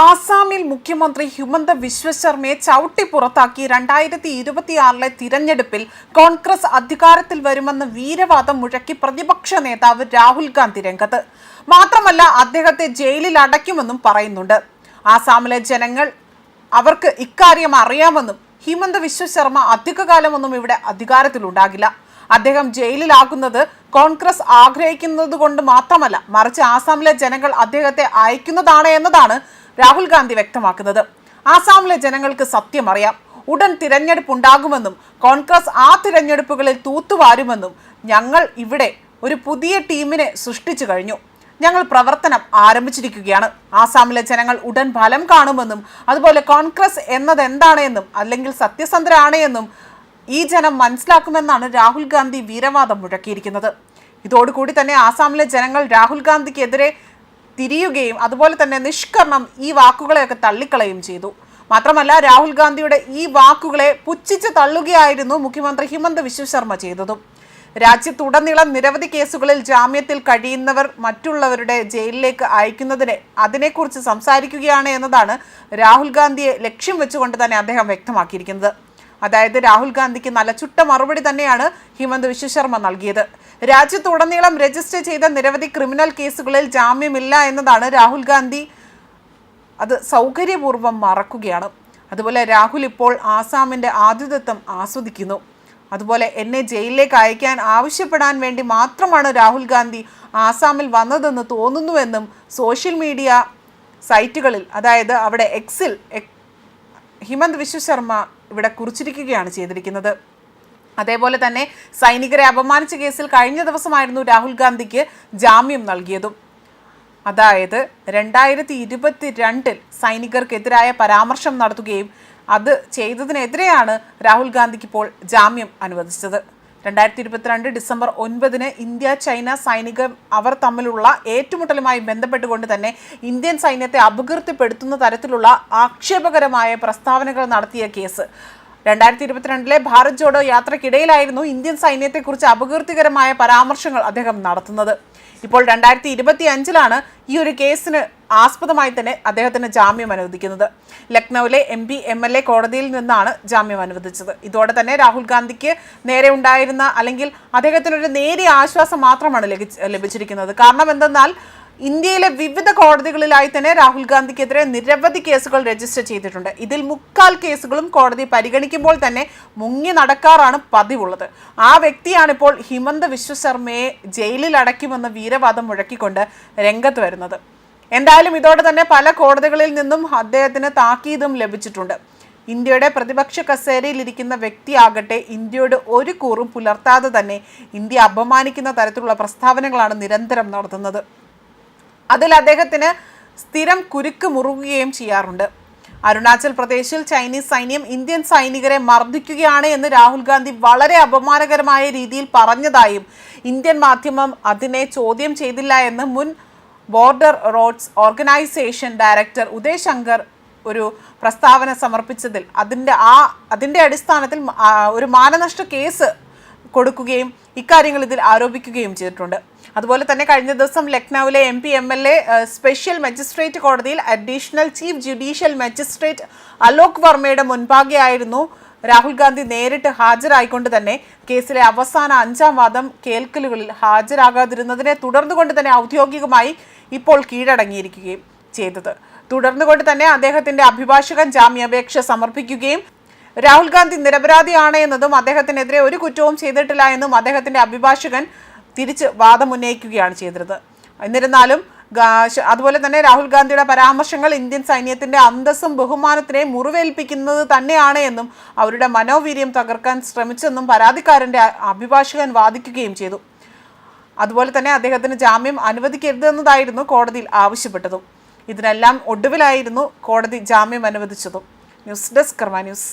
ആസാമിൽ മുഖ്യമന്ത്രി ഹിമന്ത വിശ്വ ശർമ്മയെ ചവിട്ടി പുറത്താക്കി രണ്ടായിരത്തി ഇരുപത്തിയാറിലെ തിരഞ്ഞെടുപ്പിൽ കോൺഗ്രസ് അധികാരത്തിൽ വരുമെന്ന് വീരവാദം മുഴക്കി പ്രതിപക്ഷ നേതാവ് രാഹുൽ ഗാന്ധി രംഗത്ത്. മാത്രമല്ല അദ്ദേഹത്തെ ജയിലിൽ അടയ്ക്കുമെന്നും പറയുന്നുണ്ട്. ആസാമിലെ ജനങ്ങൾ അവർക്ക് ഇക്കാര്യം അറിയാമെന്നും ഹിമന്ത വിശ്വശർമ്മ അധികകാലമൊന്നും ഇവിടെ അധികാരത്തിലുണ്ടാകില്ല. അദ്ദേഹം ജയിലിലാകുന്നത് കോൺഗ്രസ് ആഗ്രഹിക്കുന്നത് കൊണ്ട് മാത്രമല്ല മറിച്ച് ആസാമിലെ ജനങ്ങൾ അദ്ദേഹത്തെ അയക്കുന്നതാണ് എന്നതാണ് രാഹുൽ ഗാന്ധി വ്യക്തമാക്കുന്നത്. ആസാമിലെ ജനങ്ങൾക്ക് സത്യം അറിയാം. ഉടൻ തിരഞ്ഞെടുപ്പ് ഉണ്ടാകുമെന്നും കോൺഗ്രസ് ആ തിരഞ്ഞെടുപ്പുകളിൽ തൂത്തുവാരുമെന്നും ഞങ്ങൾ ഇവിടെ ഒരു പുതിയ ടീമിനെ സൃഷ്ടിച്ചു കഴിഞ്ഞു. ഞങ്ങൾ പ്രവർത്തനം ആരംഭിച്ചിരിക്കുകയാണ്. ആസാമിലെ ജനങ്ങൾ ഉടൻ ഫലം കാണുമെന്നും അതുപോലെ കോൺഗ്രസ് എന്നത് എന്താണെന്നും അല്ലെങ്കിൽ സത്യസന്ധരാണ് എന്നും ഈ ജനം മനസ്സിലാക്കുമെന്നാണ് രാഹുൽ ഗാന്ധി വീരവാദം മുഴക്കിയിരിക്കുന്നത്. ഇതോടുകൂടി തന്നെ ആസാമിലെ ജനങ്ങൾ രാഹുൽ ഗാന്ധിക്കെതിരെ തിരിയുകയും അതുപോലെ തന്നെ നിഷ്കർണം ഈ വാക്കുകളെയൊക്കെ തള്ളിക്കളയും ചെയ്തു. മാത്രമല്ല രാഹുൽ ഗാന്ധിയുടെ ഈ വാക്കുകളെ പുച്ഛിച്ച് തള്ളുകയായിരുന്നു മുഖ്യമന്ത്രി ഹിമന്ത് വിശ്വശർമ്മ ചെയ്തതും. രാജ്യത്തുടനീളം നിരവധി കേസുകളിൽ ജാമ്യത്തിൽ കഴിയുന്നവർ മറ്റുള്ളവരുടെ ജയിലിലേക്ക് അയക്കുന്നതിനെ അതിനെക്കുറിച്ച് സംസാരിക്കുകയാണ് എന്നതാണ് രാഹുൽ ഗാന്ധിയെ ലക്ഷ്യം വെച്ചുകൊണ്ട് തന്നെ അദ്ദേഹം വ്യക്തമാക്കിയിരിക്കുന്നത്. അതായത് രാഹുൽ ഗാന്ധിക്ക് നല്ല ചുട്ട മറുപടി തന്നെയാണ് ഹിമന്ത് വിശ്വശർമ്മ നൽകിയത്. രാജ്യത്തുടനീളം രജിസ്റ്റർ ചെയ്ത നിരവധി ക്രിമിനൽ കേസുകളിൽ ജാമ്യമില്ല എന്നതാണ് രാഹുൽ ഗാന്ധി അത് സൗകര്യപൂർവം മറക്കുകയാണ്. അതുപോലെ രാഹുൽ ഇപ്പോൾ ആസാമിന്റെ ആതിഥ്യത്വം ആസ്വദിക്കുന്നു. അതുപോലെ എന്നെ ജയിലിലേക്ക് അയക്കാൻ ആവശ്യപ്പെടാൻ വേണ്ടി മാത്രമാണ് രാഹുൽ ഗാന്ധി ആസാമിൽ വന്നതെന്ന് തോന്നുന്നുവെന്നും സോഷ്യൽ മീഡിയ സൈറ്റുകളിൽ അതായത് അവിടെ എക്സിൽ ഹിമന്ത് വിശ്വ ശർമ്മ ഇവിടെ കുറിച്ചിരിക്കുകയാണ് ചെയ്തിരിക്കുന്നത്. അതേപോലെ തന്നെ സൈനികരെ അപമാനിച്ച കേസിൽ കഴിഞ്ഞ ദിവസമായിരുന്നു രാഹുൽ ഗാന്ധിക്ക് ജാമ്യം നൽകിയതും. അതായത് രണ്ടായിരത്തി ഇരുപത്തി രണ്ടിൽ സൈനികർക്കെതിരായ പരാമർശം നടത്തുകയും അത് ചെയ്തതിനെതിരെയാണ് രാഹുൽ ഗാന്ധിക്ക് ഇപ്പോൾ ജാമ്യം അനുവദിച്ചത്. രണ്ടായിരത്തി ഇരുപത്തിരണ്ട് ഡിസംബർ ഒൻപതിന് ഇന്ത്യ ചൈന സൈനികർ അവർ തമ്മിലുള്ള ഏറ്റുമുട്ടലുമായി ബന്ധപ്പെട്ടുകൊണ്ട് തന്നെ ഇന്ത്യൻ സൈന്യത്തെ അപകീർത്തിപ്പെടുത്തുന്ന തരത്തിലുള്ള ആക്ഷേപകരമായ പ്രസ്താവനകൾ നടത്തിയ കേസ്. രണ്ടായിരത്തി ഇരുപത്തിരണ്ടിലെ ഭാരത് ജോഡോ യാത്രയ്ക്കിടയിലായിരുന്നു ഇന്ത്യൻ സൈന്യത്തെക്കുറിച്ച് അപകീർത്തികരമായ പരാമർശങ്ങൾ അദ്ദേഹം നടത്തുന്നത്. ഇപ്പോൾ രണ്ടായിരത്തി ഇരുപത്തി അഞ്ചിലാണ് ഈ ഒരു കേസിന് ആസ്പദമായി തന്നെ അദ്ദേഹത്തിന് ജാമ്യം അനുവദിക്കുന്നത്. ലക്നൌവിലെ M P M L A കോടതിയിൽ നിന്നാണ് ജാമ്യം അനുവദിച്ചത്. ഇതോടെ തന്നെ രാഹുൽ ഗാന്ധിക്ക് നേരെ ഉണ്ടായിരുന്ന അല്ലെങ്കിൽ അദ്ദേഹത്തിനൊരു നേരിയ ആശ്വാസം മാത്രമാണ് ലഭിച്ചിരിക്കുന്നത്. കാരണം എന്തെന്നാൽ ഇന്ത്യയിലെ വിവിധ കോടതികളിലായി തന്നെ രാഹുൽ ഗാന്ധിക്കെതിരെ നിരവധി കേസുകൾ രജിസ്റ്റർ ചെയ്തിട്ടുണ്ട്. ഇതിൽ മുക്കാൽ കേസുകളും കോടതി പരിഗണിക്കുമ്പോൾ തന്നെ മുങ്ങി നടക്കാറാണ് പതിവുള്ളത്. ആ വ്യക്തിയാണിപ്പോൾ ഹിമന്ത വിശ്വശർമ്മയെ ജയിലിൽ അടയ്ക്കുമെന്ന് വീരവാദം മുഴക്കിക്കൊണ്ട് രംഗത്ത് വരുന്നത്. എന്തായാലും ഇതോടെ തന്നെ പല കോടതികളിൽ നിന്നും അദ്ദേഹത്തിന് താക്കീതും ലഭിച്ചിട്ടുണ്ട്. ഇന്ത്യയുടെ പ്രതിപക്ഷ കസേരയിലിരിക്കുന്ന വ്യക്തിയാകട്ടെ ഇന്ത്യയോട് ഒരു കൂറും പുലർത്താതെ തന്നെ ഇന്ത്യ അപമാനിക്കുന്ന തരത്തിലുള്ള പ്രസ്താവനകളാണ് നിരന്തരം നടത്തുന്നത്. അതിൽ അദ്ദേഹത്തിന് സ്ഥിരം കുരുക്ക് മുറുകുകയും ചെയ്യാറുണ്ട്. അരുണാചൽ പ്രദേശിൽ ചൈനീസ് സൈന്യം ഇന്ത്യൻ സൈനികരെ മർദ്ദിക്കുകയാണ് എന്ന് രാഹുൽ ഗാന്ധി വളരെ അപമാനകരമായ രീതിയിൽ പറഞ്ഞതായും ഇന്ത്യൻ മാധ്യമം അതിനെ ചോദ്യം ചെയ്തില്ല എന്ന് മുൻ border roads organisation director Uday Shankar ഒരു പ്രസ്താവന സമർപ്പിച്ചതിൽ അതിന്റെ ആ അതിന്റെ അടിസ്ഥാനത്തിൽ ഒരു മാനനഷ്ട കേസ് കൊടുക്കുകയും ഇക്കാര്യങ്ങൾ ഇതിൽ ആരോപിക്കുകയും ചെയ്തിട്ടുണ്ട്. അതുപോലെ തന്നെ കഴിഞ്ഞ ദിവസം ലക്നൌവിലെ M P M L A special magistrate കോടതിയിൽ additional chief judicial magistrate Alok വർമ്മയുടെ മുൻപാകെയായിരുന്നു രാഹുൽ ഗാന്ധി നേരിട്ട് ഹാജരായിക്കൊണ്ട് തന്നെ കേസിലെ അവസാന അഞ്ചാം വാദം കേൾക്കലുകളിൽ ഹാജരാകാതിരുന്നതിനെ തുടർന്നുകൊണ്ട് തന്നെ ഔദ്യോഗികമായി ഇപ്പോൾ കീഴടങ്ങിയിരിക്കുകയും ചെയ്തത്. തുടർന്നുകൊണ്ട് തന്നെ അദ്ദേഹത്തിന്റെ അഭിഭാഷകൻ ജാമ്യാപേക്ഷ സമർപ്പിക്കുകയും രാഹുൽ ഗാന്ധി നിരപരാധിയാണ് എന്നതും അദ്ദേഹത്തിനെതിരെ ഒരു കുറ്റവും ചെയ്തിട്ടില്ല എന്നും അദ്ദേഹത്തിന്റെ അഭിഭാഷകൻ തിരിച്ച് വാദമുന്നയിക്കുകയാണ് ചെയ്തത് എന്നിരുന്നാലും അതുപോലെ തന്നെ രാഹുൽ ഗാന്ധിയുടെ പരാമർശങ്ങൾ ഇന്ത്യൻ സൈന്യത്തിന്റെ അന്തസ്സും ബഹുമാനത്തിനെ മുറിവേൽപ്പിക്കുന്നത് തന്നെയാണ് എന്നും അവരുടെ മനോവീര്യം തകർക്കാൻ ശ്രമിച്ചെന്നും പരാതിക്കാരന്റെ അഭിഭാഷകൻ വാദിക്കുകയും ചെയ്തു. അതുപോലെ തന്നെ അദ്ദേഹത്തിന് ജാമ്യം അനുവദിക്കരുതെന്നതായിരുന്നു കോടതിയിൽ ആവശ്യപ്പെട്ടതും. ഇതിനെല്ലാം ഒടുവിലായിരുന്നു കോടതി ജാമ്യം അനുവദിച്ചതും. News desk news.